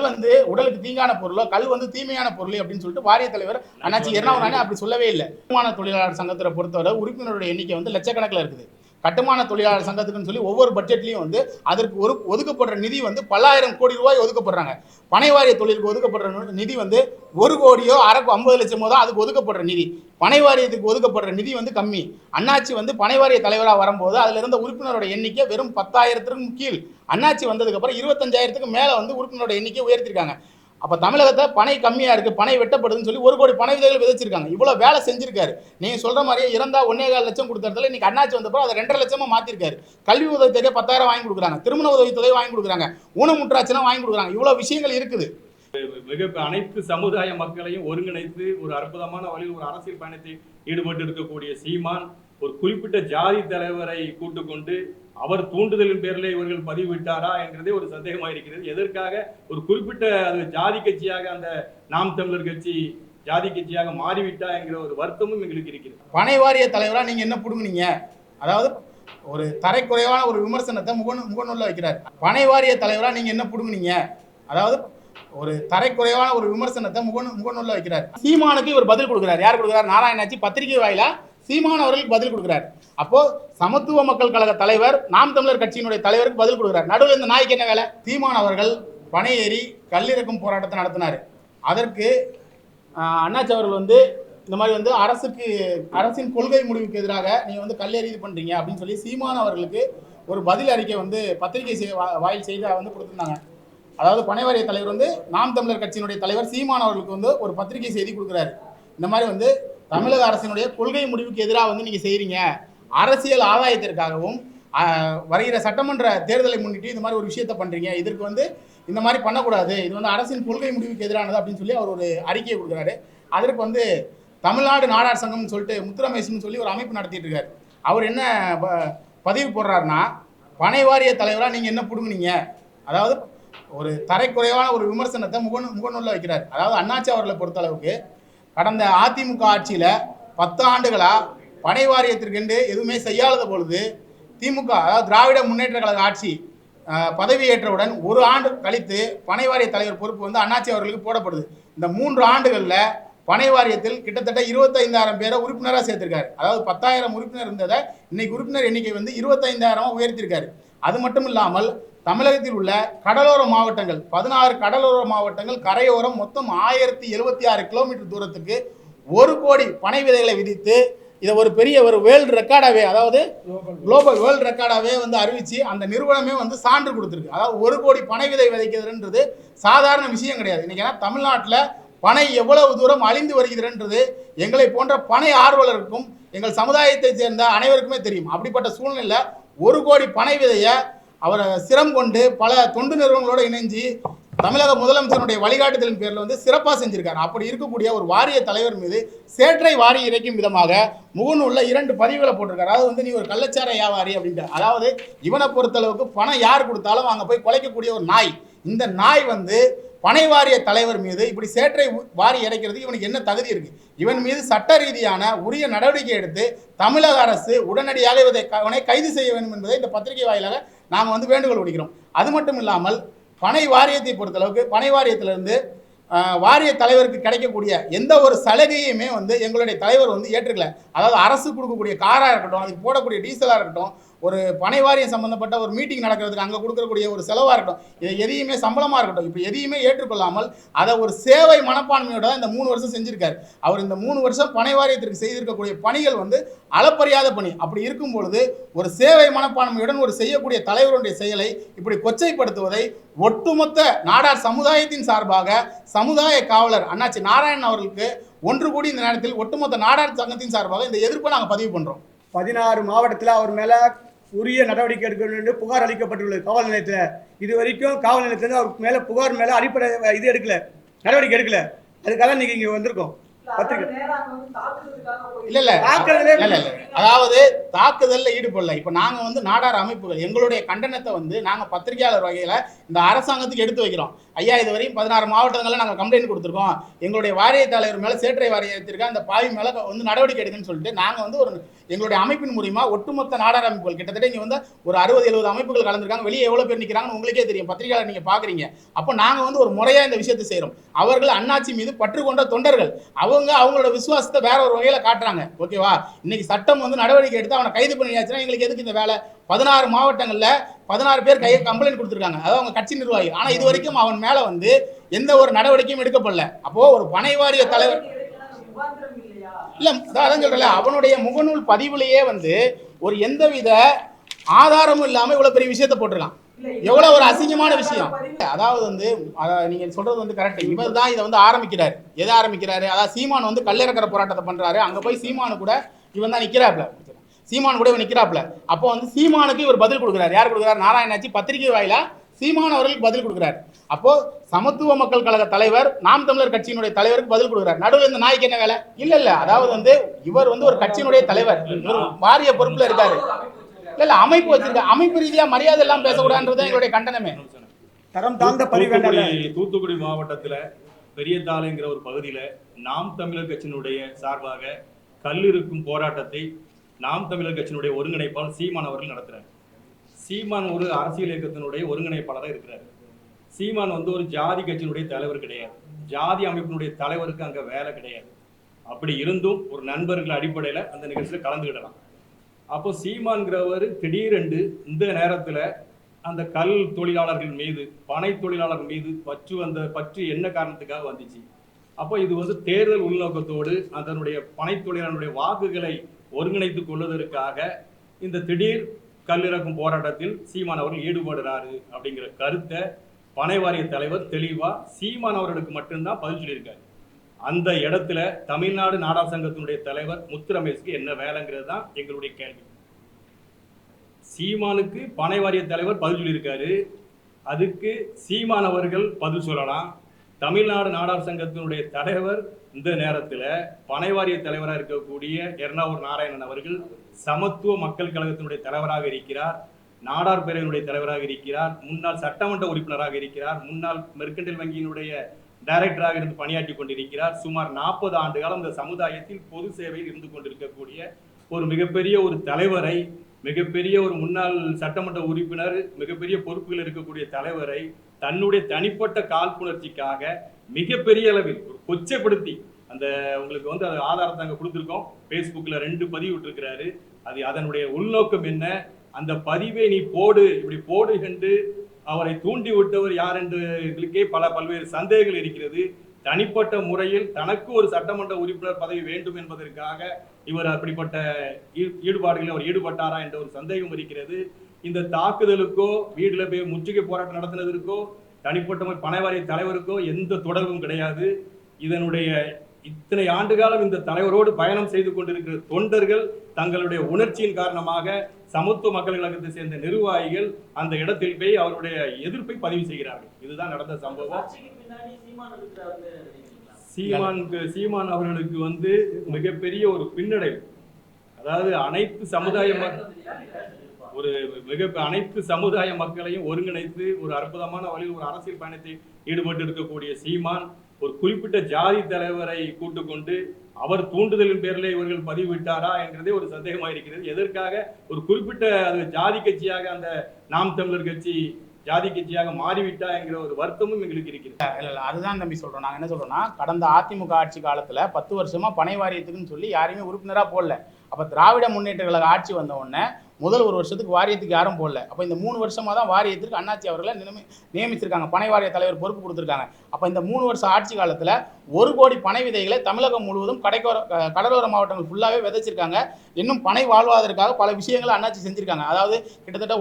கல் வந்து உடலுக்கு தீங்கான பொருளோ கல் வந்து தீமையான பொருள் அப்படின்னு சொல்லிட்டு வாரிய தலைவர் அண்ணாச்சி எர்ணாகுளானே அப்படி சொல்லவே இல்லை. கட்டுமான தொழிலாளர் சங்கத்தை பொறுத்தவரை உறுப்பினருடைய எண்ணிக்கை வந்து லட்சக்கணக்கில் இருக்குது. கட்டுமான தொழிலாளர் சங்கத்துக்குன்னு சொல்லி ஒவ்வொரு பட்ஜெட்லையும் வந்து அதற்கு ஒரு ஒதுக்கப்படுற நிதி வந்து பல்லாயிரம் கோடி ரூபாய் ஒதுக்கப்படுறாங்க. பனைவாரிய தொழிலுக்கு ஒதுக்கப்படுற நிதி வந்து ஒரு கோடியோ அரை ஐம்பது லட்சமோ தான் அதுக்கு ஒதுக்கப்படுற நிதி. பனை வாரியத்துக்கு ஒதுக்கப்படுற நிதி வந்து கம்மி. அண்ணாச்சி வந்து பனை வாரிய தலைவராக வரும்போது அதில் இருந்த உறுப்பினரோட எண்ணிக்கை வெறும் பத்தாயிரத்திற்கும் கீழ். அண்ணாச்சி வந்ததுக்கப்புறம் இருபத்தஞ்சாயிரத்துக்கு மேலே வந்து உறுப்பினரோட எண்ணிக்கை உயர்த்திருக்காங்க. அப்போ தமிழகத்தை பனை கம்மியாக இருக்குது பனை வெட்டப்படுதுன்னு சொல்லி ஒரு கோடி பனை விதைகள் விதைச்சிருக்காங்க. இவ்வளோ வேலை செஞ்சிருக்காரு. நீங்கள் சொல்கிற மாதிரியே இறந்தா ஒன்னே கால் லட்சம் கொடுத்தறதுல இன்னைக்கு அண்ணாச்சி வந்தப்போ அதை ரெண்டரை லட்சமாக மாற்றிருக்காரு கல்வி உதவித்தொகை பத்தாயிரம் வாங்கி கொடுக்குறாங்க. திருமண உதவித்தொகை வாங்கி கொடுக்குறாங்க. ஊனமுற்றாச்சுனா வாங்கி கொடுக்குறாங்க. இவ்வளோ விஷயங்கள் இருக்குது. மிக அனைத்து சமுதாய மக்களையும் ஒருங்கிணைத்து ஒரு அற்புதமான வழியில் ஒரு அரசியல் பயணத்தை ஈடுபட்டு இருக்கக்கூடிய சீமான் ஒரு குறிப்பிட்ட ஜாதி தலைவரை கூட்டுக்கொண்டு அவர் தூண்டுதலின் பேரில் இவர்கள் பதிவிட்டாரா என்கிறதே ஒரு சந்தேகமாக இருக்கிறது. எதற்காக? ஒரு குறிப்பிட்ட அது ஜாதி கட்சியாக அந்த நாம் தமிழர் கட்சி ஜாதி கட்சியாக மாறிவிட்டா என்கிற ஒரு வருத்தமும் எங்களுக்கு இருக்கிறது. பனை வாரிய தலைவராக நீங்கள் என்ன பிடுங்குனீங்க? அதாவது ஒரு தரைக்குறைவான ஒரு விமர்சனத்தை முகநூ முகநூலில் வைக்கிறார். பனை வாரிய தலைவராக நீங்கள் என்ன பிடுங்குனீங்க? அதாவது ஒரு தரைக்குறைவான ஒரு விமர்சனத்தை முகநூ முகநூலில் வைக்கிறார். சீமானுக்கு இவர் பதில் கொடுக்குறார். யார் கொடுக்குறார்? நாராயணாச்சி பத்திரிகை வாயிலா சீமான் அவர்களுக்கு பதில் கொடுக்குறார். அப்போ சமத்துவ மக்கள் கழக தலைவர் நாம் தமிழர் கட்சியினுடைய தலைவருக்கு பதில் கொடுக்குறார். நடுவில் இந்த நாய்க்கு என்ன வேலை? சீமான் அவர்கள் பனை ஏறி கல்லிறக்கும் போராட்டத்தை நடத்தினார். அதற்கு அண்ணாச்சி அவர்கள் வந்து இந்த மாதிரி வந்து அரசுக்கு அரசின் கொள்கை முடிவுக்கு எதிராக நீங்கள் வந்து கல்லேறி இது பண்ணுறீங்க அப்படின்னு சொல்லி சீமான் அவர்களுக்கு ஒரு பதில் அறிக்கை வந்து பத்திரிகை செய் வா- வாயில் செய்தியாக வந்து கொடுத்துருந்தாங்க. அதாவது பனைவாரிய தலைவர் வந்து நாம் தமிழர் கட்சியினுடைய தலைவர் சீமான் அவர்களுக்கு வந்து ஒரு பத்திரிகை செய்தி கொடுக்குறாரு. இந்த மாதிரி வந்து தமிழக அரசினுடைய கொள்கை முடிவுக்கு எதிராக வந்து நீங்கள் செய்கிறீங்க அரசியல் ஆதாயத்திற்காகவும் வருகிற சட்டமன்ற தேர்தலை முன்னிட்டு இந்த மாதிரி ஒரு விஷயத்தை பண்ணுறீங்க இதற்கு வந்து இந்த மாதிரி பண்ணக்கூடாது. இது வந்து அரசின் கொள்கை முடிவுக்கு எதிரானது அப்படின்னு சொல்லி அவர் ஒரு அறிக்கையை கொடுக்குறாரு. அதற்கு வந்து தமிழ்நாடு நாடார் சங்கம்னு சொல்லிட்டு முத்துரமேசன் சொல்லி ஒரு அமைப்பு நடத்திட்டு இருக்காரு. அவர் என்ன ப- பதிவு போடுறாருன்னா பனை வாரிய தலைவராக நீங்கள் என்ன பிடுங்குனீங்க? அதாவது ஒரு தரைக்குறைவான ஒரு விமர்சனத்தை முகநூ முகநூலில் வைக்கிறார். அதாவது அண்ணாச்சி அவர்களை பொறுத்தளவுக்கு கடந்த அதிமுக ஆட்சியில் பத்து ஆண்டுகளாக பனை வாரியத்திற்கென்று எதுவுமே செய்யாத பொழுது திமுக அதாவது திராவிட முன்னேற்ற கழக ஆட்சி பதவியேற்றவுடன் ஒரு ஆண்டு கழித்து பனை வாரிய தலைவர் பொறுப்பு வந்து அண்ணாச்சி அவர்களுக்கு போடப்படுது. இந்த மூன்று ஆண்டுகளில் பனை வாரியத்தில் கிட்டத்தட்ட இருபத்தைந்தாயிரம் பேரை உறுப்பினராக சேர்த்திருக்காரு. அதாவது பத்தாயிரம் உறுப்பினர் இருந்ததை இன்னைக்கு உறுப்பினர் எண்ணிக்கை வந்து இருபத்தைந்தாயிரமாக உயர்த்திருக்காரு. அது மட்டும் இல்லாமல் தமிழகத்தில் உள்ள கடலோர மாவட்டங்கள் பதினாறு கடலோர மாவட்டங்கள் கரையோரம் மொத்தம் ஆயிரத்தி எழுபத்தி ஆறு கிலோமீட்டர் தூரத்துக்கு ஒரு கோடி பனை விதைகளை விதித்து இதை ஒரு பெரிய ஒரு வேர்ல்டு ரெக்கார்டாகவே அதாவது குளோபல் வேர்ல்டு ரெக்கார்டாகவே வந்து அறிவித்து அந்த நிறுவனமே வந்து சான்று கொடுத்துருக்கு. அதாவது ஒரு கோடி பனை விதை விதைக்கிறதுன்றது சாதாரண விஷயம் கிடையாது. இன்றைக்கி ஏன்னா தமிழ்நாட்டில் பனை எவ்வளவு தூரம் அழிந்து வருகிறதுன்றது எங்களை போன்ற பனை ஆர்வலருக்கும் எங்கள் சமுதாயத்தை சேர்ந்த அனைவருக்குமே தெரியும். அப்படிப்பட்ட சூழ்நிலையில் ஒரு கோடி பனை விதையை அவரை சிரம் கொண்டு பல தொண்டு நிறுவனங்களோடு இணைஞ்சு தமிழக முதலமைச்சருடைய வழிகாட்டுதலின் பேரில் வந்து சிறப்பாக செஞ்சிருக்காரு. அப்படி இருக்கக்கூடிய ஒரு வாரிய தலைவர் மீது சேற்றை வாரி இறைக்கும் விதமாக முகநூலில் இரண்டு பதிவுகளை போட்டிருக்காரு. அதாவது வந்து நீ ஒரு கள்ளச்சார வியாபாரி அப்படின்ட்டு. அதாவது இவனை பொறுத்தளவுக்கு பணம் யார் கொடுத்தாலும் அங்கே போய் குலைக்கக்கூடிய ஒரு நாய். இந்த நாய் வந்து பனை வாரிய தலைவர் மீது இப்படி சேற்றை வாரி இறைக்கிறதுக்கு இவனுக்கு என்ன தகுதி இருக்கு? இவன் மீது சட்ட ரீதியான உரிய நடவடிக்கை எடுத்து தமிழக அரசு உடனடியாக இதை அவனை இவனை கைது செய்ய வேண்டும் என்பதை இந்த பத்திரிகை வாயிலாக நாம் வந்து வேண்டுகோள் விடுக்கிறோம். அது மட்டும் இல்லாமல் பனை வாரியத்தை பொறுத்தளவுக்கு பனை வாரியத்திலிருந்து வாரிய தலைவருக்கு கிடைக்கக்கூடிய எந்த ஒரு சலுகையுமே வந்து எங்களுடைய தலைவர் வந்து ஏற்றுக்கல. அதாவது அரசு கொடுக்கக்கூடிய காராக இருக்கட்டும் அதுக்கு போடக்கூடிய டீசலாக இருக்கட்டும் ஒரு பனை வாரியம் சம்பந்தப்பட்ட ஒரு மீட்டிங் நடக்கிறதுக்கு அங்கே கொடுக்கக்கூடிய ஒரு செலவாக இருக்கட்டும். இதை எதையுமே சம்பளமாக இருக்கட்டும். இப்போ எதையுமே ஏற்றுக்கொள்ளாமல் அதை ஒரு சேவை மனப்பான்மையோட தான் இந்த மூணு வருஷம் செஞ்சுருக்காரு. அவர் இந்த மூணு வருஷம் பனை வாரியத்திற்கு செய்திருக்கக்கூடிய பணிகள் வந்து அளப்பரியாத பணி. அப்படி இருக்கும் பொழுது ஒரு சேவை மனப்பான்மையுடன் ஒரு செய்யக்கூடிய தலைவருடைய செயலை இப்படி கொச்சைப்படுத்துவதை ஒட்டுமொத்த நாடார் சமுதாயத்தின் சார்பாக சமுதாய காவலர் அண்ணாச்சி நாராயணன் அவர்களுக்கு ஒன்று கூடி இந்த நேரத்தில் ஒட்டுமொத்த நாடார் சங்கத்தின் சார்பாக இந்த எதிர்ப்பை நாங்கள் பதிவு பண்ணுறோம் பதினாறு மாவட்டத்தில் அவர் மேலே உரிய நடவடிக்கை எடுக்க வேண்டும் என்று புகார் அளிக்கப்பட்டுள்ளது. காவல் நிலையத்தில். இது வரைக்கும் காவல் நிலையத்தில் அவர் மேலே புகார் மேலே அடிப்படை இது எடுக்கல. நடவடிக்கை எடுக்கல. அதுக்காக இன்னைக்கு இங்கே வந்திருக்கோம். பத்திரிக்கை. இல்ல இல்ல. தாக்குதலே இல்ல, இல்ல, இல்ல. அதாவது தாக்குதல்ல ஈடுபடல. இப்ப நாங்க வந்து நாடார் அமைப்புகள் எங்களுடைய கண்டனத்தை வந்து நாங்க பத்திரிகையாளர் வகையில இந்த அரசாங்கத்துக்கு எடுத்து வைக்கிறோம். ஐயா இது வரையும் பதினாறு மாவட்டங்களில் நாங்கள் கம்ப்ளைண்ட் கொடுத்துருக்கோம். எங்களுடைய வாரிய தலைவர் மேலே சேற்றை வாரியத்திற்கு அந்த பாவி மேலே வந்து நடவடிக்கை எடுக்குன்னு சொல்லிட்டு நாங்கள் வந்து ஒரு எங்களுடைய அமைப்பின் மூலியமாக ஒட்டுமொத்த நாடார் அமைப்புகள் கிட்டத்தட்ட இங்கே வந்து ஒரு அறுபது எழுபது அமைப்புகள் கலந்துருக்காங்க. வெளியே எவ்வளோ பேர் நிற்கிறாங்கன்னு உங்களுக்கே தெரியும். பத்திரிகையாளர் நீங்கள் பார்க்குறீங்க அப்போ நாங்கள் வந்து ஒரு முறையாக இந்த விஷயத்தை செய்கிறோம் அவர்கள் அண்ணாச்சி மீது பற்று கொண்ட தொண்டர்கள். அவங்க அவங்களோட விசுவாசத்தை வேற ஒரு வகையில் காட்டுறாங்க. ஓகேவா? இன்னைக்கு சட்டம் வந்து நடவடிக்கை எடுத்து அவனை கைது பண்ணியாச்சுன்னா எங்களுக்கு எதுக்கு இந்த வேலை? பதினாறு மாவட்டங்களில் பதினாறு பேர் கையை கம்ப்ளைண்ட் கொடுத்துருக்காங்க. அதாவது அவங்க கட்சி நிர்வாகி. ஆனால் இது வரைக்கும் அவன் மேலே வந்து எந்த ஒரு நடவடிக்கையும் எடுக்கப்படல. அப்போ ஒரு பனை வாரிய தலைவர் இல்லை அதான் அதான் அவனுடைய முகநூல் பதிவுலேயே வந்து ஒரு எந்தவித ஆதாரமும் இல்லாமல் இவ்வளோ பெரிய விஷயத்த போட்டிருக்கான். எவ்வளவு ஒரு அசிங்கமான விஷயம். அதாவது வந்து அத- நீங்க சொல்றது வந்து கரெக்ட் இவர் தான் இதை வந்து ஆரம்பிக்கிறாரு. எதை ஆரம்பிக்கிறாரு? அதாவது சீமான் வந்து கல்லிறக்கிற போராட்டத்தை பண்றாரு. அங்க போய் சீமானு கூட இவன் தான் நிக்கிறாப்ல சீமான் கூட நிக்கிறாப்ல அப்போ வந்து சீமானுக்கு இவர் பதில் கொடுக்குறாரு. யார் கொடுக்குறாரு? நாராயணாச்சி பத்திரிகை வாயிலா? சீமான் அவர்களுக்கு பதில் கொடுக்குறாரு. அப்போ சமத்துவ மக்கள் கழக தலைவர் நாம் தமிழர் கட்சியினுடைய தலைவருக்கு பதில் கொடுக்குறாரு. நடுவில் இந்த நாய்க்கு என்ன வேலை? இல்ல இல்ல. அதாவது வந்து இவர் வந்து ஒரு கட்சியினுடைய தலைவர். இவர் வாரிய பொறுப்புல இருக்காரு. இல்ல இல்ல. அமைப்பு வச்சிருக்க அமைப்பு ரீதியா மரியாதை எல்லாம் பேசக்கூடாதுன்றது எங்களுடைய கண்டனமே. தரம் தாழ்ந்த தூத்துக்குடி தூத்துக்குடி மாவட்டத்துல பெரியதாலைங்கிற ஒரு பகுதியில நாம் தமிழர் கட்சியினுடைய சார்பாக கல்லிருக்கும் போராட்டத்தை நாம் தமிழர் கட்சியினுடைய ஒருங்கிணைப்பாளர் சீமான் அவர்கள் நடத்துறாரு. சீமான் ஒரு அரசியல் இயக்கத்தினுடைய ஒருங்கிணைப்பாளராக இருக்கிறார். சீமான் வந்து ஒரு ஜாதி கட்சியினுடைய தலைவர் கிடையாது. ஜாதி அமைப்பினுடைய தலைவருக்கு அங்கே வேலை கிடையாது. அப்படி இருந்தும் ஒரு நண்பர்கள் அடிப்படையில் அந்த நிகழ்ச்சியில் கலந்துக்கிடலாம் அப்போ சீமான்கிறவர் திடீரென்று இந்த நேரத்தில் அந்த கல் தொழிலாளர்கள் மீது பனை தொழிலாளர் மீது பற்று வந்த பற்று என்ன காரணத்துக்காக வந்துச்சு? அப்போ இது வந்து தேர்தல் உள்நோக்கத்தோடு அதனுடைய பனை தொழிலாளர்களுடைய வாக்குகளை ஒருங்கிணைத்துக் கொள்வதற்காக இந்த திடீர் கல்லிறக்கும் போராட்டத்தில் சீமான் அவர்கள் ஈடுபடுறாரு அப்படிங்கிற கருத்தை பனை வாரிய தலைவர் தெளிவாக சீமான் அவர்களுக்கு மட்டும்தான் பதில் சொல்லியிருக்காரு. அந்த இடத்துல தமிழ்நாடு நாடார் சங்கத்தினுடைய தலைவர் முத்து ரமேஷ்க்கு என்ன வேலைங்கிறது தான் எங்களுடைய கேள்வி. சீமானுக்கு பனை வாரிய தலைவர் பதில் சொல்லியிருக்காரு. அதுக்கு சீமான் அவர்கள் பதில் சொல்லலாம். தமிழ்நாடு நாடார் சங்கத்தினுடைய தலைவர் இந்த நேரத்தில் பனை வாரிய தலைவராக இருக்கக்கூடிய எர்ணாவூர் நாராயணன் அவர்கள் சமத்துவ மக்கள் கழகத்தினுடைய தலைவராக இருக்கிறார் நாடார் பேரவையினுடைய தலைவராக இருக்கிறார் முன்னாள் சட்டமன்ற உறுப்பினராக இருக்கிறார் முன்னாள் மெர்கண்டல் வங்கியினுடைய டைரக்டராக இருந்து பணியாற்றி கொண்டிருக்கிறார். சுமார் நாற்பது ஆண்டு காலம் இந்த சமுதாயத்தில் பொது சேவையில் இருந்து கொண்டிருக்கக்கூடிய ஒரு மிகப்பெரிய ஒரு தலைவரை மிகப்பெரிய ஒரு முன்னாள் சட்டமன்ற உறுப்பினர் மிகப்பெரிய பொறுப்புகள் இருக்கக்கூடிய தலைவரை தன்னுடைய தனிப்பட்ட காழ்ப்புணர்ச்சிக்காக மிகப்பெரிய அளவில் ஒரு கொச்சைப்படுத்தி அந்த உங்களுக்கு வந்து அது ஆதாரத்தை அங்கே கொடுத்துருக்கோம். ஃபேஸ்புக்கில் ரெண்டு பதிவு விட்டுருக்கிறாரு. அது அதனுடைய உள்நோக்கம் என்ன? அந்த பதிவை நீ போடு இப்படி போடு என்று அவரை தூண்டி விட்டவர் யார் என்று எங்களுக்கே பல பல்வேறு சந்தேகங்கள் இருக்கிறது. தனிப்பட்ட முறையில் தனக்கு ஒரு சட்டமன்ற உறுப்பினர் பதவி வேண்டும் என்பதற்காக இவர் அப்படிப்பட்ட ஈடுபாடுகளில் அவர் ஈடுபட்டாரா என்ற ஒரு சந்தேகம் இருக்கிறது. இந்த தாக்குதலுக்கோ வீடுல போய் முற்றுகை போராட்டம் நடத்தினதற்கோ தனிப்பட்ட பனைவாரிய தலைவருக்கோ எந்த தொடர்பும் கிடையாது. இதனுடைய இத்தனை ஆண்டு காலம் இந்த தலைவரோடு பயணம் செய்து கொண்டிருக்கிற தொண்டர்கள் தங்களுடைய உணர்ச்சியின் காரணமாக சமத்துவ மக்கள் கழகத்தை சேர்ந்த நிர்வாகிகள் அந்த இடத்தில் போய் அவருடைய எதிர்ப்பை பதிவு செய்கிறார்கள். இதுதான் நடந்த சம்பவம். சீமானுக்கு சீமான் அவர்களுக்கு வந்து மிகப்பெரிய ஒரு பின்னடைவு. அதாவது அனைத்து சமுதாய ஒரு மிக அனைத்து சமுதாய மக்களையும் ஒருங்கிணைத்து ஒரு அற்புதமான வழியில் ஒரு அரசியல் பயணத்தை ஈடுபட்டு இருக்கக்கூடிய சீமான் ஒரு குறிப்பிட்ட ஜாதி தலைவரை கூட்டு கொண்டு அவர் தூண்டுதலின் பேரில் இவர்கள் பதிவிட்டாரா என்கிறதே ஒரு சந்தேகமாக இருக்கிறது. எதற்காக? ஒரு குறிப்பிட்ட அது ஜாதி கட்சியாக அந்த நாம் தமிழர் கட்சி ஜாதி கட்சியாக மாறிவிட்டா என்கிற ஒரு வருத்தமும் எங்களுக்கு இருக்கிறது. இல்லை இல்லை அதுதான் தம்பி சொல்கிறோம் நாங்கள் என்ன சொல்கிறோம்னா கடந்த அதிமுக ஆட்சி காலத்தில் பத்து வருஷமாக பனை வாரியத்துக்குன்னு சொல்லி யாரையுமே உறுப்பினராக போடல. அப்போ திராவிட முன்னேற்ற கழக ஆட்சி வந்த உடனே முதல் ஒரு வருஷத்துக்கு வாரியத்துக்கு யாரும் போடல. அப்போ இந்த மூணு வருஷமாக தான் வாரியத்திற்கு அண்ணாச்சி அவர்களை நியமி நியமிச்சிருக்காங்க. பனை வாரிய தலைவர் பொறுப்பு கொடுத்துருக்காங்க. அப்போ இந்த மூணு வருஷம் ஆட்சி காலத்தில் ஒரு கோடி பனை விதைகளை தமிழகம் முழுவதும் கடைக்கோர கடலோர மாவட்டங்கள் ஃபுல்லாவே விதைச்சிருக்காங்க. இன்னும் பனை வாழ்வாதற்காக பல விஷயங்களை அண்ணாச்சி செஞ்சிருக்காங்க. அதாவது கிட்டத்தட்ட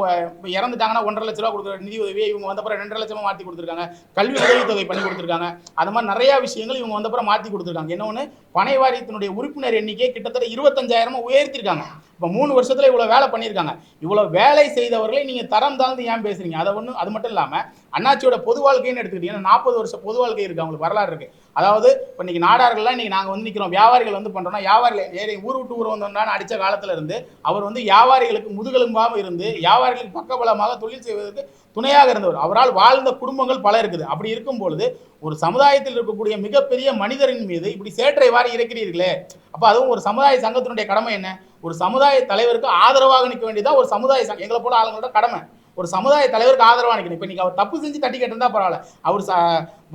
இறந்துட்டாங்கன்னா ஒன்றரை லட்ச ரூபா கொடுக்குற நிதி உதவியை இவங்க வந்தப்பறம் ரெண்டரை லட்சமாக மாற்றி கொடுத்துருக்காங்க. கல்வி உதவித்தொகை பண்ணி கொடுத்துருக்காங்க. அது மாதிரி நிறையா விஷயங்கள் இவங்க வந்தப்பறம் மாற்றி கொடுத்துருக்காங்க. இன்னொன்று பனை வாரியத்தினுடைய உறுப்பினர் எண்ணிக்கை கிட்டத்தட்ட இருபத்தஞ்சாயிரமாக உயர்த்திருக்காங்க. இப்போ மூணு வருஷத்தில் இவ்வளோ வேலை பண்ணியிருக்காங்க. இவ்வளோ வேலை செய்தவர்களை நீங்கள் தரம் தாழ்ந்து ஏன் பேசுகிறீங்க அதை ஒன்றும் அது மட்டும் இல்லாமல் அண்ணாச்சியோட பொது வாழ்க்கைன்னு எடுத்துக்கிட்டீங்கன்னா நாற்பது வருஷம் பொது வாழ்க்கை இருக்கு அவங்களுக்கு வரலாறு இருக்கு. அதாவது இப்போ இன்னைக்கு நாடார்கள்லாம் இன்னைக்கு நாங்கள் வந்து நிற்கிறோம் வியாபாரிகள் வந்து பண்ணுறோம்னா வியாபாரிகள் ஏறி ஊர் விட்டு ஊர் வந்தோம்னா அடித்த காலத்துல இருந்து அவர் வந்து வியாபாரிகளுக்கு முதுகெலும்பாக இருந்து வியாபாரிகளுக்கு பக்கபலமாக தொழில் செய்வதற்கு துணையாக இருந்தவர். அவரால் வாழ்ந்த குடும்பங்கள் பல இருக்குது. அப்படி இருக்கும் பொழுது ஒரு சமுதாயத்தில் இருக்கக்கூடிய மிகப்பெரிய மனிதரின் மீது இப்படி சேற்றை வாரி இறக்கிறீர்களே அப்போ அதுவும் ஒரு சமுதாய சங்கத்தினுடைய கடமை என்ன? ஒரு சமுதாய தலைவருக்கு ஆதரவாக நிற்க வேண்டியதான் ஒரு சமுதாய சங்கம் எங்களை போல ஆளுங்களோட கடமை. ஒரு சமுதாய தலைவருக்கு ஆதரவாக நிற்கணும் இப்போ நீங்கள் அவர் தப்பு செஞ்சு தட்டி கேட்டிருந்தா பரவாயில்ல. அவர் ச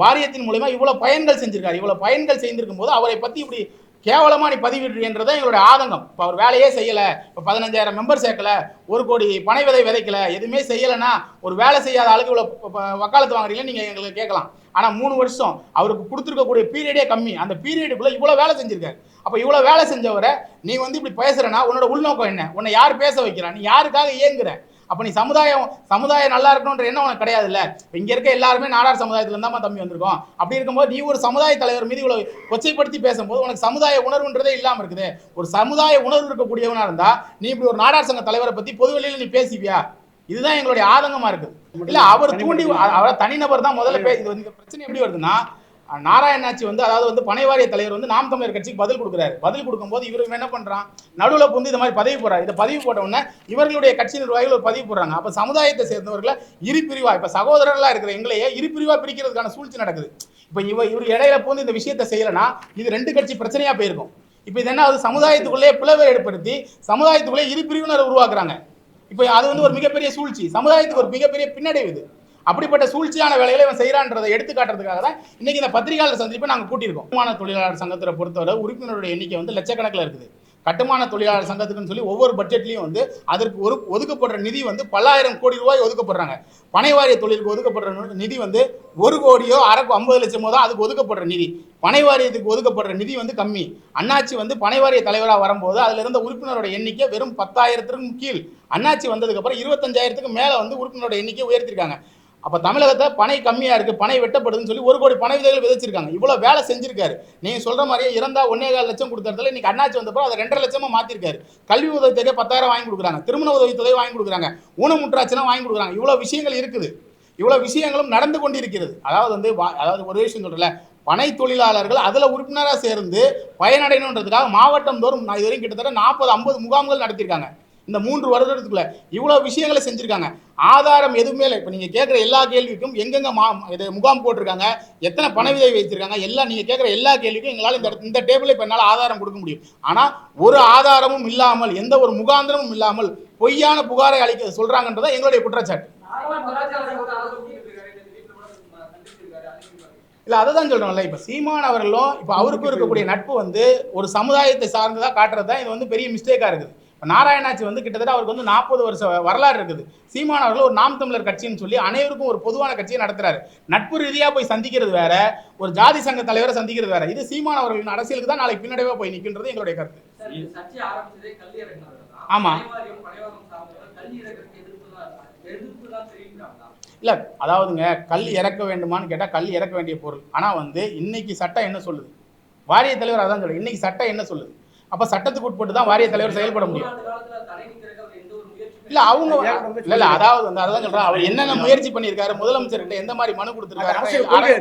வாரியத்தின் மூலயமா இவ்வளோ பயன்கள் செஞ்சிருக்காரு. இவ்வளோ பயன்கள் செய்திருக்கும் போது அவரை பற்றி இப்படி கேவலமாக நீ பதிவிடுறீன்றதான் எங்களுடைய ஆதங்கம். இப்போ அவர் வேலையே செய்யலை. இப்போ பதினஞ்சாயிரம் மெம்பர் சேர்க்கல. ஒரு கோடி பனை விதை விதைக்கல. எதுவுமே செய்யலைன்னா ஒரு வேலை செய்யாத ஆளுக்கு இவ்வளோ வக்காலத்து வாங்குறீங்கன்னு நீங்கள் எங்களுக்கு கேட்கலாம். ஆனால் மூணு வருஷம் அவருக்கு கொடுத்துருக்கக்கூடிய பீரியடே கம்மி. அந்த பீரியடுக்குள்ளே இவ்வளோ வேலை செஞ்சிருக்காரு. அப்போ இவ்வளோ வேலை செஞ்சவரை நீ வந்து இப்படி பேசுகிறேன்னா உன்னோட உள்நோக்கம் என்ன? உன்னை யார் பேச வைக்கிறா? நீ யாருக்காக இயங்குற? அப்போ நீ சமுதாயம் சமுதாயம் நல்லா இருக்கணுன்ற எண்ணம் உனக்கு கிடையாது இல்லை இங்க இருக்க எல்லாருமே நாடார் சமுதாயத்துல இருந்தா தம்பி வந்திருக்கோம். அப்படி இருக்கும்போது நீ ஒரு சமுதாய தலைவர் மீது இவ்வளவு கொச்சைப்படுத்தி பேசும்போது உனக்கு சமுதாய உணர்வுன்றதே இல்லாமல் இருக்குது. ஒரு சமுதாய உணர்வு இருக்கக்கூடியவனா இருந்தா நீ இப்படி ஒரு நாடார் சங்க தலைவரை பத்தி பொதுவெளியில் நீ பேசிவியா இதுதான் எங்களுடைய ஆதங்கமா இருக்குது இல்ல அவர் தூண்டி அவர் தனிநபர் தான் முதல்ல பேசி வந்து இந்த பிரச்சனை எப்படி வருதுன்னா நாராயணாச்சி வந்து அதாவது வந்து பனைவாரிய தலைவர் வந்து நாம் தமிழர் கட்சிக்கு பதில் கொடுக்குறாரு. பதில் கொடுக்கும்போது இவர் என்ன பண்ணுறான் நடுவில் வந்து இந்த மாதிரி பதவி போடுறாரு. இதை பதிவு போட்ட உடனே இவர்களுடைய கட்சி நிர்வாகிகள் ஒரு பதிவு போடுறாங்க. அப்போ சமுதாயத்தை சேர்ந்தவர்களை இரு இப்போ சகோதரர்களாக இருக்கிற எங்களையே இரு பிரிக்கிறதுக்கான சூழ்ச்சி நடக்குது. இப்போ இவ இவர் இடையில போந்து இந்த விஷயத்தை செய்யலைன்னா இது ரெண்டு கட்சி பிரச்சனையாக போயிருக்கும். இப்போ இது என்ன அது சமுதாயத்துக்குள்ளே பிளவை ஏற்படுத்தி சமுதாயத்துக்குள்ளே இரு பிரிவினர் உருவாக்குறாங்க. இப்போ அது வந்து ஒரு மிகப்பெரிய சூழ்ச்சி. சமுதாயத்துக்கு ஒரு மிகப்பெரிய பின்னடைவு இது. அப்படிப்பட்ட சூழ்ச்சியான வேலைகளை இவன் செய்யறான்றதை எடுத்து காட்டுறதுக்காக தான் இன்னைக்கு இந்த பத்திரிகையாளர் சந்திப்பை நாங்கள் கூட்டியிருக்கோம். கட்டுமான தொழிலாளர் சங்கத்தை பொறுத்தவரை உறுப்பினருடைய எண்ணிக்கை வந்து லட்சக்கணக்கில் இருக்குது. கட்டுமான தொழிலாளர் சங்கத்துக்குன்னு சொல்லி ஒவ்வொரு பட்ஜெட்லையும் வந்து அதற்கு ஒரு ஒதுக்கப்படுற நிதி வந்து பல்லாயிரம் கோடி ரூபாய் ஒதுக்கப்படுறாங்க. பனைவாரிய தொழிலுக்கு ஒதுக்கப்படுற நிதி வந்து ஒரு கோடியோ அரை ஐம்பது லட்சமோ தான் அதுக்கு ஒதுக்கப்படுற நிதி. பனை வாரியத்துக்கு ஒதுக்கப்படுற நிதி வந்து கம்மி. அண்ணாச்சி வந்து பனை வாரிய தலைவராக வரும்போது அதில் இருந்த உறுப்பினரோட எண்ணிக்கை வெறும் பத்தாயிரத்திற்கும் கீழ். அண்ணாச்சி வந்ததுக்கப்புறம் இருபத்தஞ்சாயிரத்துக்கு மேலே வந்து உறுப்பினரோட எண்ணிக்கை உயர்த்திருக்காங்க. அப்போ தமிழகத்தை பனை கம்மியாக இருக்குது பனை வெட்டப்படுதுன்னு சொல்லி ஒரு கோடி பனை விதைகள் விதைச்சிருக்காங்க. இவ்வளோ வேலை செஞ்சிருக்காரு. நீங்கள் சொல்கிற மாதிரியே இறந்தா ஒன்னே கால் லட்சம் கொடுத்ததுல இன்னைக்கு அண்ணாச்சி வந்தப்போ அதை ரெண்டரை லட்சமாக மாற்றிருக்காரு கல்வி உதவித்தொகை பத்தாயிரம் வாங்கி கொடுக்குறாங்க. திருமண உதவித்தொகை வாங்கி கொடுக்குறாங்க. ஊனமுற்றாச்சுனா வாங்கி கொடுக்குறாங்க. இவ்வளோ விஷயங்கள் இருக்குது. இவ்வளோ விஷயங்களும் நடந்து கொண்டிருக்கிறது. அதாவது வந்து அதாவது ஒரு விஷயம் சொல்கிறல பனை தொழிலாளர்கள் அதில் உறுப்பினராக சேர்ந்து பயனடையணுன்றதுக்காக மாவட்டம் தோறும் நான் இது வரைக்கும் கிட்டத்தட்ட நாற்பது ஐம்பது முகாம்கள் நடத்தியிருக்காங்க. இந்த மூன்று வருடத்துக்குள்ள இவ்வளோ விஷயங்களை செஞ்சுருக்காங்க. ஆதாரம் எதுவுமே இல்லை. இப்போ நீங்கள் கேட்குற எல்லா கேள்விக்கும் எங்கெங்க மா இது முகாம் போட்டிருக்காங்க எத்தனை பணவிதை வைத்திருக்காங்க வச்சிருக்காங்க எல்லாம் நீங்கள் கேட்குற எல்லா கேள்விக்கும் எங்களால் இந்த இந்த டேபிளில் இப்போ என்னால் ஆதாரம் கொடுக்க முடியும். ஆனால் ஒரு ஆதாரமும் இல்லாமல் எந்த ஒரு முகாந்திரமும் இல்லாமல் பொய்யான புகாரை அளிக்க சொல்கிறாங்கன்றதை எங்களுடைய குற்றச்சாட்டு. இல்லை அதை தான் சொல்கிறோம்ல இப்போ சீமான் அவர்களும் இப்போ அவருக்கும் இருக்கக்கூடிய நட்பு வந்து ஒரு சமுதாயத்தை சார்ந்ததாக காட்டுறது தான் இது வந்து பெரிய மிஸ்டேக்காக இருக்குது. இப்ப நாராயணாச்சி வந்து கிட்டத்தட்ட அவருக்கு வந்து நாற்பது வருஷ வரலாறு இருக்குது. சீமான் அவர்கள் ஒரு நாம் தமிழர் கட்சின்னு சொல்லி அனைவருக்கும் ஒரு பொதுவான கட்சியை நடத்துறாரு. நட்பு ரீதியா போய் சந்திக்கிறது வேற ஒரு ஜாதி சங்க தலைவரை சந்திக்கிறது வேற. இது சீமான் அவர்களின் அரசியலுக்கு தான் நாளைக்கு பின்னடைவா போய் நிற்கின்றது எங்களுடைய கருத்து. சார், இந்த சர்ச்சை ஆரம்பிச்சதே கல்வி இறக்குனவர்கள் தான். ஆமா. பனைவாரியம், பனைவாரம் சார்ந்தவர்கள் கல்வி இறக்குறதுக்கு எதிர்ப்பு தான் எதிர்ப்பு தான் தெரிவிக்கிறாங்களா? இல்ல அதாவதுங்க கல் இறக்க வேண்டுமான்னு கேட்டா கல் இறக்க வேண்டிய பொருள். ஆனா வந்து இன்னைக்கு சட்டம் என்ன சொல்லுது? வாரிய தலைவர் அதான் சொல்லுது இன்னைக்கு சட்டம் என்ன சொல்லுது? அப்ப சட்டத்துக்கு உட்பட்டு தான் வாரிய தலைவர் செயல்பட முடியும். இல்ல அவங்க இல்ல இல்ல அதாவது வந்து அதான் சொல்றேன். அவர் என்னென்ன முயற்சி பண்ணியிருக்காரு முதலமைச்சர்கிட்ட எந்த மாதிரி மனு கொடுத்திருக்காரு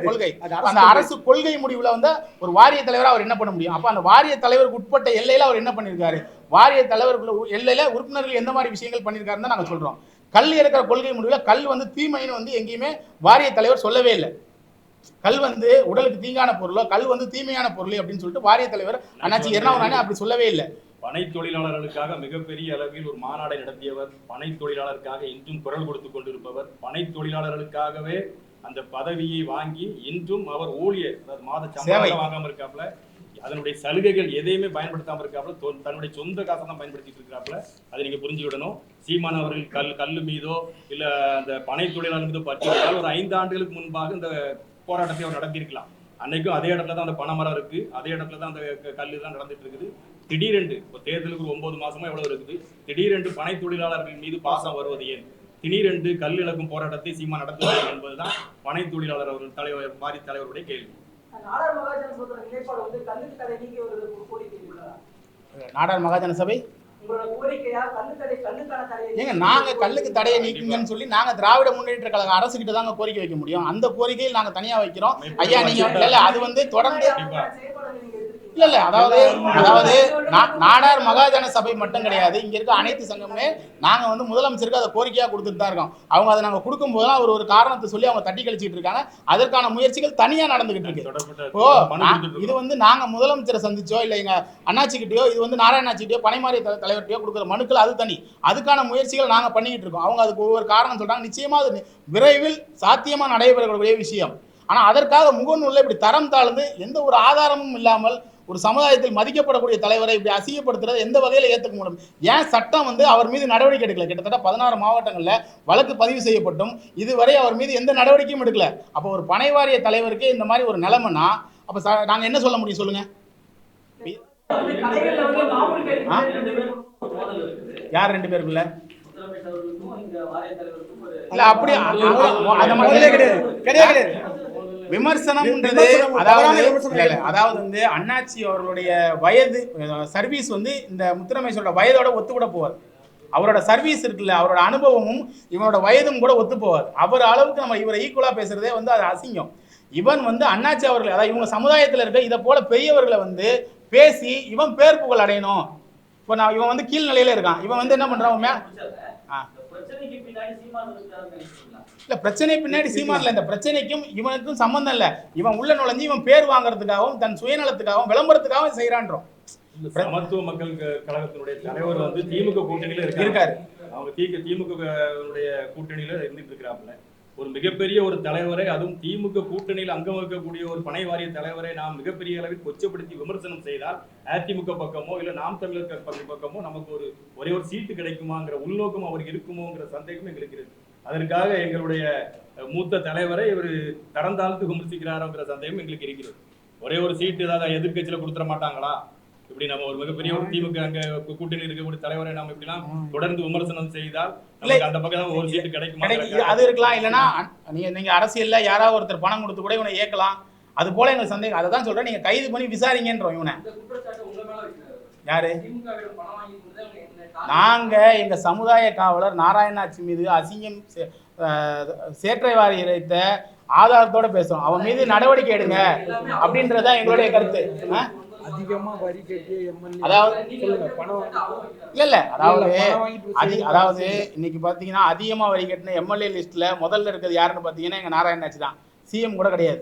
கொள்கை அந்த அரசு கொள்கை முடிவுல வந்து ஒரு வாரிய தலைவரா அவர் என்ன பண்ண முடியும்? அப்ப அந்த வாரிய தலைவருக்கு உட்பட்ட எல்லையில அவர் என்ன பண்ணியிருக்காரு? வாரிய தலைவருக்குள்ள உ- எல்லையில உறுப்பினர்கள் எந்த மாதிரி விஷயங்கள் பண்ணியிருக்காருன்னு தான் நாங்க சொல்றோம். கல் இருக்கிற கொள்கை முடிவுல கல் வந்து தீமைன்னு வந்து எங்கேயுமே வாரிய தலைவர் சொல்லவே இல்லை. கல் வந்து உடலுக்கு தீங்கான பொருளோ கல் வந்து தீமையான பொருள் அப்படின்னு சொல்லிட்டு வாரிய தலைவர் அண்ணாச்சி எர்ணாவரானே அப்படி சொல்லவே இல்லை. பனை தொழிலாளர்களுக்காக மிகப்பெரிய அளவில் ஒரு மாநாடை நடத்தியவர் பனை தொழிலாளருக்காக இன்றும் குரல் கொடுத்து கொண்டிருப்பவர் பனை தொழிலாளர்களுக்காகவே அந்த பதவியை வாங்கி இன்றும் அவர் ஊழியர் அதாவது மாத. சம்பளம் வாங்காம இருக்காப்ல அதனுடைய சலுகைகள் எதையுமே பயன்படுத்தாம இருக்காப்ல தொ- தன்னுடைய சொந்த காசை தான் பயன்படுத்திட்டு இருக்காப்ல அதை நீங்க புரிஞ்சுக்கிடணும். சீமான் அவர்கள் கல் கல் மீதோ இல்ல அந்த பனை தொழிலாளர் மீதோ பற்றி ஒரு ஐந்து ஆண்டுகளுக்கு முன்பாக இந்த போராட்டத்தை அவர் நடத்தியிருக்கலாம். அன்னைக்கும் அதே இடத்துல தான் அந்த பனைமரம் இருக்கு. அதே இடத்துல தான் அந்த க- கல்லு தான் நடந்துட்டு இருக்குது திடீரென்று இப்போ தேர்தலுக்கு ஒரு ஒன்பது மாசமா எவ்வளவு இருக்குது? திடீரென்று பனை தொழிலாளர்கள் மீது பாசம் வருவது ஏன்? திடீரென்று கல் இழக்கும் போராட்டத்தை சீமா நடத்துவது என்பதுதான் பனை தொழிலாளர் அவர்கள் தலைவர் மாரி தலைவருடைய கேள்வி. நாடார் மகாஜன சொல்ற நிலைப்பாடு வந்து கல்லுக்கு தடை நீக்கி வருவதற்கு ஒரு கோரிக்கை உள்ளதா? நாடார் மகாஜன சபை? ஏங்க நாங்க கல்லுக்கு தடையை நீக்குங்கன்னு சொல்லி நாங்க திராவிட முன்னேற்ற கழக அரசு கிட்ட தாங்க கோரிக்கை வைக்க முடியும் அந்த கோரிக்கையில் நாங்க தனியா வைக்கிறோம் ஐயா நீங்க இல்ல இல்ல அது வந்து தொடர்ந்து. இல்ல இல்ல அதாவது அதாவது நாடார் மகாஜன சபை மட்டும் கிடையாது. இங்க இருக்க அனைத்து சங்கமுமே நாங்க வந்து முதலமைச்சருக்கு அதை கோரிக்கையா கொடுத்துட்டு தான் இருக்கோம். அவங்க அதை நாங்க கொடுக்கும் போதெல்லாம் அவர் ஒரு காரணத்தை சொல்லி அவங்க தட்டி கழிச்சிட்டு இருக்காங்க. அதற்கான முயற்சிகள் தனியா நடந்துகிட்டு இருக்கு. ஓ இது வந்து நாங்க முதலமைச்சரை சந்திச்சோ இல்ல எங்க அண்ணாச்சிக்கிட்டயோ இது வந்து நாராயணாச்சிக்கிட்டயோ பனைமாரி தலைவர்கிட்டயோ கொடுக்குற மனுக்கள் அது தனி. அதுக்கான முயற்சிகள் நாங்க பண்ணிக்கிட்டு இருக்கோம். அவங்க அதுக்கு ஒவ்வொரு காரணம் சொல்றாங்க. நிச்சயமா அது விரைவில் சாத்தியமா நடைபெறக்கூடிய விஷயம். ஆனா அதற்காக முகநூல்ல இப்படி தரம் தாழ்ந்து எந்த ஒரு ஆதாரமும் இல்லாமல் ஒரு சமுதாயத்தில் மதிக்கப்படக்கூடிய தலைவரை இப்படி அசிங்கப்படுத்துறது எந்த வகையில ஏத்துக்க முடியும் ஏன் சட்டம் வந்து அவர் மீது நடவடிக்கை எடுக்கல கிட்டத்தட்ட பதினாறு மாவட்டங்கள்ல வழக்கு பதிவு செய்யப்பட்டும் இதுவரை அவர் மீது எந்த நடவடிக்கையும் எடுக்கல அப்போ ஒரு பனை வாரிய தலைவருக்கு இந்த மாதிரி ஒரு நிலைமைனா அப்ப ச- நாங்க என்ன சொல்ல முடியும் சொல்லுங்க யார் ரெண்டு பேருக்குள்ள இல்ல அப்படி அ- அ- அந்த முதலே மாதிரி கிடையாது கிடையாது கிடையாது விமர்சனம்ன்றது விமர்சனம், அதாவது அதாவது வந்து அண்ணாச்சி அவர்களுடைய வயது சர்வீஸ் வந்து இந்த முத்துரமேஸ்வரோட வயதோட ஒத்துக்கூட போவார். அவரோட சர்வீஸ் இருக்குல்ல அவரோட அனுபவமும் இவனோட வயதும் கூட ஒத்து போவார். அவர் அளவுக்கு நம்ம இவரை ஈக்குவலா பேசுறதே வந்து அது அசிங்கம். இவன் வந்து அண்ணாச்சி அவர்கள் அதாவது இவங்க சமுதாயத்துல இருக்க இதை போல பெரியவர்களை வந்து பேசி இவன் பேர் புகழ் அடையணும். இப்போ நான் இவன் வந்து கீழ்நிலையில இருக்கான். இவன் வந்து என்ன பண்றான்? இல்ல பிரச்சனை பின்னாடி சீமான்ல இந்த பிரச்சனைக்கும் இவனுக்கும் சம்பந்தம் இல்ல. இவன் உள்ள நுழைஞ்சு இவன் பேர் வாங்குறதுக்காகவும் தன் சுயநலத்துக்காகவும் விளம்பரத்துக்காகவும் செய்யறான்றோம் சமத்துவ மக்கள் கழகத்தினுடைய தலைவர் வந்து திமுக கூட்டணியில இருக்காரு. அவங்க தீக்க திமுக கூட்டணியில இருந்துட்டு இருக்கிறாப்புல. ஒரு மிகப்பெரிய ஒரு தலைவரை அதுவும் திமுக கூட்டணியில் அங்கம் வகிக்கக்கூடிய ஒரு பனை வாரிய தலைவரை நாம் மிகப்பெரிய அளவில் கொச்சப்படுத்தி விமர்சனம் செய்தால் அதிமுக பக்கமோ இல்லை நாம் தமிழர் பகுதி பக்கமோ நமக்கு ஒரு ஒரே ஒரு சீட்டு கிடைக்குமாங்கிற உள்நோக்கம் அவருக்கு இருக்குமோங்கிற சந்தேகம் எங்களுக்கு இருக்கு. அதற்காக எங்களுடைய மூத்த தலைவரை இவர் தரந்தாழ்த்து விமர்சிக்கிறாரோங்கிற சந்தேகம் எங்களுக்கு இருக்கிறது. ஒரே ஒரு சீட்டு ஏதாவது எதிர்கட்சியில் கொடுத்துட மாட்டாங்களா? இப்படி நம்ம ஒரு மிகப்பெரிய ஒரு திமுக அங்க கூட்டணி இருக்கக்கூடிய தலைவரை நாம் இப்படிலாம் தொடர்ந்து விமர்சனம் செய்தால் நமக்கு அந்த பக்கம் ஒரு சீட்டு கிடைக்குமா? கிடைக்கு அது இருக்கலாம். இல்லைன்னா நீங்க நீங்க அரசியல்ல யாராவது ஒருத்தர் பணம் கொடுத்து கூட இவனை ஏக்கலாம். அது போல எங்களுக்கு சந்தேகம். அதை தான் சொல்றேன். நீங்க கைது பண்ணி விசாரிங்கன்றோம் இவனை. யாரு? நாங்க எங்க சமுதாய காவலர் நாராயணாச்சி மீது அசிங்கம் சேற்றை இறைத்த ஆதாரத்தோட பேசுறோம். அவன் மீது நடவடிக்கை எடுங்க. அப்படின்றதுதான் எங்களுடைய கருத்து? அதிகமா வரி கட்டிய எம்எல்ஏ அதாவது பணம் இல்ல இல்ல அதாவது இல்ல, பணம் வாங்கிட்டு அதி செய்யணும். அதாவது இன்னைக்கு பாத்தீங்கன்னா அதிகமா வரி கட்டின எம்எல்ஏ லிஸ்ட்ல முதல்ல இருக்கிறது யாருன்னு பாத்தீங்கன்னா எங்க நாராயணாச்சி தான். சிஎம் கூட கிடையாது.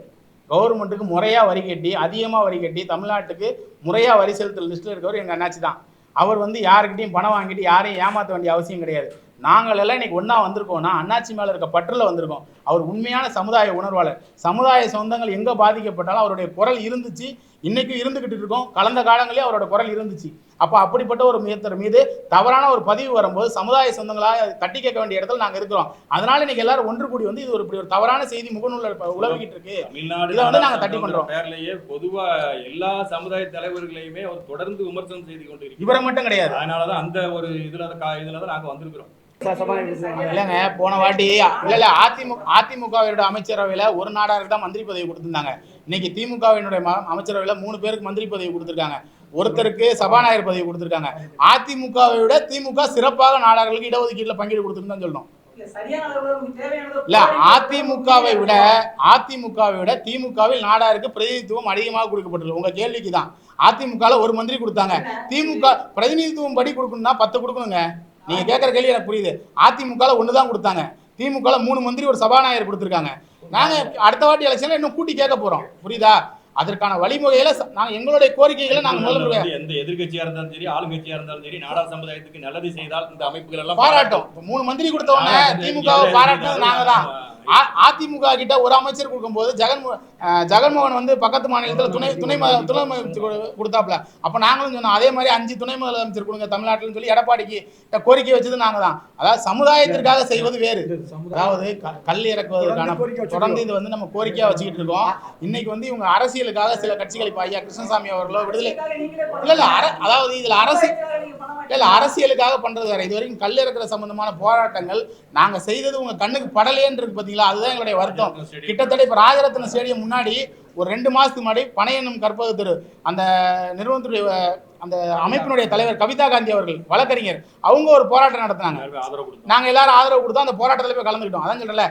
கவர்மெண்ட்டுக்கு முறையா வரி கட்டி அதிகமா வரி கட்டி தமிழ்நாட்டுக்கு முறையா வரி செலுத்துற லிஸ்ட்ல இருக்கவர் எங்க அண்ணாச்சி தான். அவர் வந்து யாருக்கிட்டையும் பணம் வாங்கிட்டு யாரையும் ஏமாத்த வேண்டிய அவசியம் கிடையாது. நாங்கள் எல்லாம் இன்னைக்கு ஒண்ணா வந்திருக்கோம்னா அண்ணாச்சி மேல இருக்க பற்றுல வந்திருக்கோம். அவர் உண்மையான சமுதாய உணர்வாளர். சமுதாய சொந்தங்கள் எங்க பாதிக்கப்பட்டாலும் அவருடைய குரல் இருந்துச்சு. இன்னைக்கும் இருந்துகிட்டு இருக்கோம். கலந்த காலங்களே அவரோட குரல் இருந்துச்சு. அப்ப அப்படிப்பட்ட ஒரு மீத்தர் மீது தவறான ஒரு பதிவு வரும்போது சமுதாய சொந்தங்களாக தட்டி கேட்க வேண்டிய இடத்துல நாங்க இருக்கிறோம். அதனால இன்னைக்கு எல்லாரும் ஒன்று கூடி வந்து இது ஒரு இப்படி ஒரு தவறான செய்தி முகநூல்ல இப்ப உலவிக்கிட்டு இருக்கு. இதை வந்து நாங்க நாடார் தட்டி பண்றோம். பேர்லயே பொதுவா எல்லா சமுதாய தலைவர்களையுமே அவர் தொடர்ந்து விமர்சனம் செய்து கொண்டிருக்கிறார். இவரை மட்டும் கிடையாது. அதனாலதான் அந்த ஒரு இதுல கா- இதுலதான் நாங்க வந்திருக்கிறோம். இல்லைங்க போன வாட்டி இல்ல இல்ல அதிமுக அதிமுகவினுடைய அமைச்சரவையில ஒரு நாடாருக்கு தான் மந்திரி பதவி கொடுத்திருந்தாங்க. இன்னைக்கு திமுகவினுடைய அமைச்சரவையில மூணு பேருக்கு மந்திரி பதவி கொடுத்திருக்காங்க. ஒருத்தருக்கு சபாநாயகர் பதவி கொடுத்திருக்காங்க. அதிமுகவை விட திமுக சிறப்பாக நாடார்களுக்கு இடஒதுக்கீட்டுல பங்கீடு கொடுத்துருன்னு சொல்லணும். இல்ல அதிமுகவை விட அதிமுகவை விட திமுகவில் நாடாருக்கு பிரதிநிதித்துவம் அதிகமாக கொடுக்கப்பட்டுள்ளது. உங்க கேள்விக்கு தான் அதிமுகல ஒரு மந்திரி கொடுத்தாங்க. திமுக பிரதிநிதித்துவம் படி கொடுக்கணும்னா பத்து கொடுக்கணுங்க. நீங்க கேட்குற கேள்வி எனக்கு புரியுது. அதிமுகல ஒன்று தான் கொடுத்தாங்க. திமுகல மூணு மந்திரி ஒரு சபாநாயகர் கொடுத்துருக்காங்க. நாங்க அடுத்த வாட்டி எலெக்ஷன்ல இன்னும் கூட்டி கேட்க போறோம். புரியுதா? அதற்கான வழிமுறையில நாங்க எங்களுடைய கோரிக்கைகளை நாங்க முதல்ல எந்த எதிர்க்கட்சியா இருந்தாலும் சரி ஆளுங்கட்சியா இருந்தாலும் சரி நாடார் சமுதாயத்துக்கு நல்லது செய்தால் இந்த அமைப்புகள் எல்லாம் பாராட்டும். மூணு மந்திரி கொடுத்த உடனே திமுகவை பாராட்டினது நாங்க தான் அதிமுக கிட்ட ஒரு அமைச்சர் கொடுக்கும்போது ஜெகன் அஹ், ஜெகன்மோகன் வந்து பக்கத்து மாநிலத்துல துணை துணை துணை முதலமைச்சர் கொடு- கொடுத்தாப்ல அப்ப நாங்களும் சொன்னோம் அதே மாதிரி அஞ்சு துணை முதலமைச்சர் கொடுங்க தமிழ்நாட்டில்னு சொல்லி எடப்பாடிக்கு கோரிக்கை வச்சது நாங்க தான் அதாவது சமுதாயத்திற்காக செய்வது வேறு. அதாவது கல் இறக்குவதற்கான தொடர்ந்து இது வந்து நம்ம கோரிக்கையா வச்சுக்கிட்டு இருக்கோம். இன்னைக்கு வந்து இவங்க அரசியலுக்காக சில கட்சிகள் இப்ப ஐயா கிருஷ்ணசாமி அவர்களோ விடுதலை நீங்களே இல்ல இல்ல அதாவது இதுல அரசு இல்ல அரசியலுக்காக பண்றது வேற. இது வரைக்கும் கல் இறக்குற சம்பந்தமான போராட்டங்கள் நாங்க செய்தது உங்க கண்ணுக்கு படலேன்னு இருக்கு பாத்தீங்களா? அதுதான் எங்களுடைய வருத்தம். கிட்டத்தட்ட இப்ப ராஜரத்ன ஸ்டேடியம் முன்னாடி ஒரு ரெண்டு மாதத்துக்கு முன்னாடி பனை என்னும் கற்பக திரு அந்த நிறுவனத்துடைய அந்த அமைப்பினுடைய தலைவர் கவிதா காந்தி அவர்கள் வழக்கறிஞர் அவங்க ஒரு போராட்டம் நடத்தினாங்க. நாங்கள் எல்லாரும் ஆதரவு கொடுத்தோம். அந்த போராட்டத்தில் போய் கலந்துக்கிட்டோம். அதான் சொல்கிறல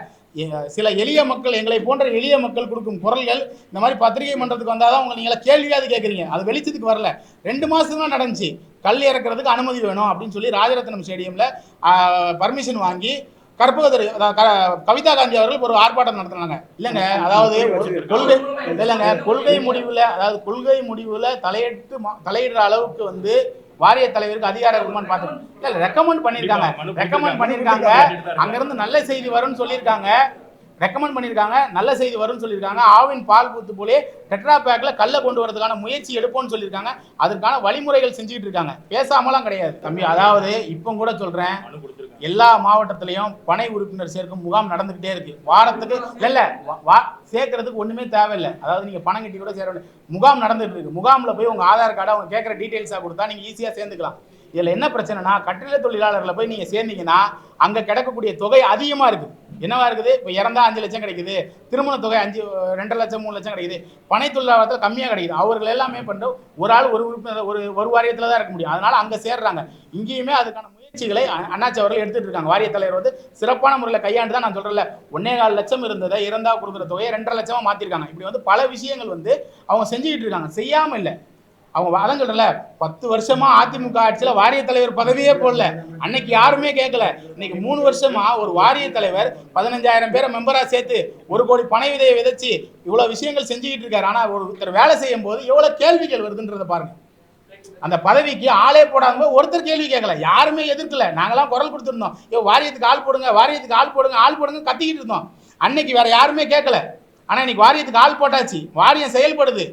சில எளிய மக்கள் எங்களை போன்ற எளிய மக்கள் கொடுக்கும் குரல்கள் இந்த மாதிரி பத்திரிகை மன்றத்துக்கு வந்தால் தான் உங்களை நீங்களா கேள்வியாவது கேட்குறீங்க. அது வெளிச்சத்துக்கு வரல. ரெண்டு மாதம் தான் நடந்துச்சு. கல் இறக்குறதுக்கு அனுமதி வேணும் அப்படின்னு சொல்லி ராஜரத்னம் ஸ்டேடியமில் பர்மிஷன் வாங்கி கற்பகதர் அதாவது கவிதா காந்தி அவர்கள் ஒரு ஆர்ப்பாட்டம் நடத்தினாங்க. இல்லைங்க அதாவது கொள்கை இல்லைங்க கொள்கை முடிவில் அதாவது கொள்கை முடிவில் தலையிட்டு மா- தலையிடுற அளவுக்கு வந்து வாரிய தலைவருக்கு அதிகாரம் இருக்குமான்னு பார்த்தோம் இல்லை ரெக்கமெண்ட் பண்ணியிருக்காங்க மனு ரெக்கமெண்ட் பண்ணியிருக்காங்க அங்கிருந்து நல்ல செய்தி வரும்னு சொல்லியிருக்காங்க. ரெக்கமெண்ட் பண்ணியிருக்காங்க. நல்ல செய்தி வரும்னு சொல்லியிருக்காங்க. ஆவின் பால் பூத்து போலே டெட்ரா பேக்கில் கல்லை கொண்டு வரதுக்கான முயற்சி எடுப்போம்னு சொல்லியிருக்காங்க. அதற்கான வழிமுறைகள் செஞ்சுக்கிட்டு இருக்காங்க. பேசாமலாம் கிடையாது. தம்பி அதாவது இப்போ கூட சொல்கிறேன் எல்லா மாவட்டத்திலையும் பனை உறுப்பினர் சேர்க்கும் முகாம் நடந்துகிட்டே இருக்கு. வாரத்துக்கு இல்ல வா- சேர்க்கறதுக்கு ஒண்ணுமே தேவையில்லை. அதாவது நீங்க பணம் கட்டி கூட சேர முகாம் நடந்துட்டு இருக்கு. முகாம்ல போய் உங்க ஆதார் கார்டை அவங்க கேட்குற டீட்டெயில்ஸாக கொடுத்தா நீங்க ஈஸியா சேர்ந்துக்கலாம். இதுல என்ன பிரச்சனைனா கட்டிட தொழிலாளர்களை போய் நீங்க சேர்ந்தீங்கன்னா அங்க கிடைக்கக்கூடிய தொகை அதிகமா இருக்கு. என்னவா இருக்குது? இப்போ இறந்தா அஞ்சு லட்சம் கிடைக்குது. திருமண தொகை அஞ்சு ரெண்டரை லட்சம் மூணு லட்சம் கிடைக்குது. பனைத்தொழிலாளத்தில் கம்மியாக கிடைக்குது. அவர்கள் எல்லாமே பண்ணுற ஒரு ஆள் ஒரு உறுப்பினர் ஒரு ஒரு வாரியத்தில் தான் இருக்க முடியும். அதனால அங்கே சேர்றாங்க. இங்கேயுமே அதுக்கான முயற்சிகளை அண்ணாச்சி அவர்கள் எடுத்துட்டு இருக்காங்க. வாரிய தலைவர் வந்து சிறப்பான முறையில் கையாண்டு தான் நான் சொல்கிறேன்ல ஒன்னே கால் லட்சம் இருந்ததை இறந்தா கொடுக்குற தொகையை ரெண்டரை லட்சமாக மாற்றிருக்காங்க இப்படி வந்து பல விஷயங்கள் வந்து அவங்க செஞ்சுக்கிட்டு இருக்காங்க. செய்யாமல் இல்லை. அவங்க அதான் சொல்றல பத்து வருஷமா அதிமுக ஆட்சியில் வாரிய தலைவர் பதவியே போடல. அன்னைக்கு யாருமே கேட்கல இன்னைக்கு மூணு வருஷமா ஒரு வாரிய தலைவர் பதினஞ்சாயிரம் பேரை மெம்பரா சேர்த்து ஒரு கோடி பனை விதையை விதைச்சு இவ்வளோ விஷயங்கள் செஞ்சுக்கிட்டு இருக்காரு. ஆனால் ஒருத்தர் வேலை செய்யும் போது எவ்வளோ கேள்விகள் வருதுன்றதை பாருங்க. அந்த பதவிக்கு ஆளே போடாம ஒருத்தர் கேள்வி கேட்கல யாருமே எதிர்க்கல. நாங்களாம் குரல் கொடுத்துருந்தோம். ஐயோ வாரியத்துக்கு ஆள் போடுங்க வாரியத்துக்கு ஆள் போடுங்க ஆள் போடுங்க கத்திக்கிட்டு இருந்தோம். அன்னைக்கு வேற யாருமே கேட்கல ஆனால் இன்னைக்கு வாரியத்துக்கு ஆள் போட்டாச்சு. வாரியம் செயல்படுது.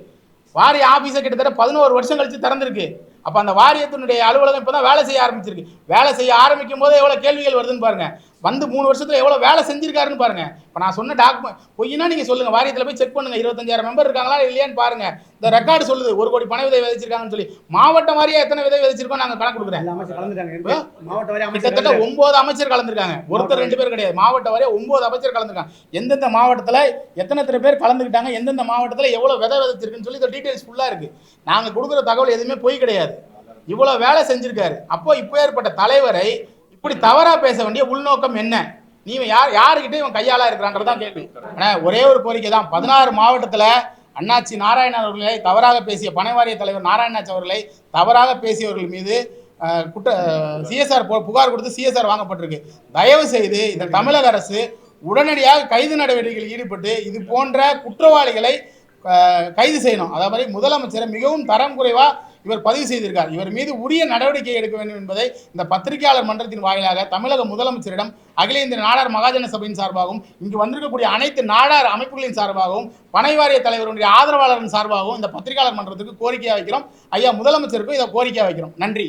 வாரிய ஆஃபீஸை கிட்டத்தட்ட பதினோரு வருஷம் கழித்து திறந்திருக்கு. அப்போ அந்த வாரியத்தினுடைய அலுவலகம் இப்போ தான் வேலை செய்ய ஆரம்பிச்சிருக்கு. வேலை செய்ய ஆரம்பிக்கும் போது எவ்வளோ கேள்விகள் வருதுன்னு பாருங்கள் வந்து மூணு வருஷத்துல எவ்வளவு வேலை செஞ்சிருக்காருன்னு பாருங்க. இப்ப நான் சொன்ன டாக்குமெண்ட் பொய்னா நீங்க சொல்லுங்க. வாரியத்துல போய் செக் பண்ணுங்க. இருபத்தஞ்சாயிரம் மெம்பர் இருக்காங்களா இல்லையான்னு பாருங்க. இந்த ரெக்கார்டு சொல்லுது. ஒரு கோடி பண விதை விதைச்சிருக்காங்கன்னு சொல்லி. மாவட்டம் வாரியா எத்தனை விதை விதைச்சிருக்கோம் நாங்க கணக்கு கொடுக்குறேன். கிட்டத்தட்ட ஒன்பது அமைச்சர் கலந்துருக்காங்க. ஒருத்தர் ரெண்டு பேர் கிடையாது. மாவட்ட வரைய ஒன்பது அமைச்சர் கலந்துருக்காங்க. எந்தெந்த மாவட்டத்துல எத்தனை எத்தனை பேர் கலந்துக்கிட்டாங்க எந்தெந்த மாவட்டத்துல எவ்வளவு விதை விதைச்சிருக்குன்னு சொல்லி இந்த டீடைல்ஸ் ஃபுல்லா இருக்கு. நாங்க கொடுக்குற தகவல் எதுவுமே பொய் கிடையாது. இவ்வளவு வேலை செஞ்சிருக்காரு. அப்போ இப்போ ஏற்பட்ட தலைவரை இப்படி தவறா பேச வேண்டிய உள்நோக்கம் என்ன? நீ யார் யாருக்கிட்ட இவன் கையாளா இருக்கிறான்றதான் கேள்வி. ஆனா ஒரே ஒரு கோரிக்கை தான். பதினாறு மாவட்டத்துல அண்ணாச்சி நாராயணன் அவர்களை தவறாக பேசிய பனைவாரிய தலைவர் நாராயணாச்சி அவர்களை தவறாக பேசியவர்கள் மீது குற்ற சிஎஸ்ஆர் புகார் கொடுத்து சிஎஸ்ஆர் வாங்கப்பட்டிருக்கு. தயவு செய்து இந்த தமிழக அரசு உடனடியாக கைது நடவடிக்கைகளில் ஈடுபட்டு இது போன்ற குற்றவாளிகளை கைது செய்யணும். அதே மாதிரி முதலமைச்சரை மிகவும் தரம் குறைவாக இவர் பதிவு செய்திருக்கார். இவர் மீது உரிய நடவடிக்கை எடுக்க வேண்டும் என்பதை இந்த பத்திரிகையாளர் மன்றத்தின் வாயிலாக தமிழக முதலமைச்சரிடம் அகில இந்திய நாடார் மகாஜன சபையின் சார்பாகவும் இங்கு வந்திருக்கக்கூடிய அனைத்து நாடார் அமைப்புகளின் சார்பாகவும் பனை வாரிய தலைவருடைய ஆதரவாளரின் சார்பாகவும் இந்த பத்திரிகையாளர் மன்றத்துக்கு கோரிக்கையாக வைக்கிறோம். ஐயா முதலமைச்சருக்கும் இதை கோரிக்கையாக வைக்கிறோம். நன்றி.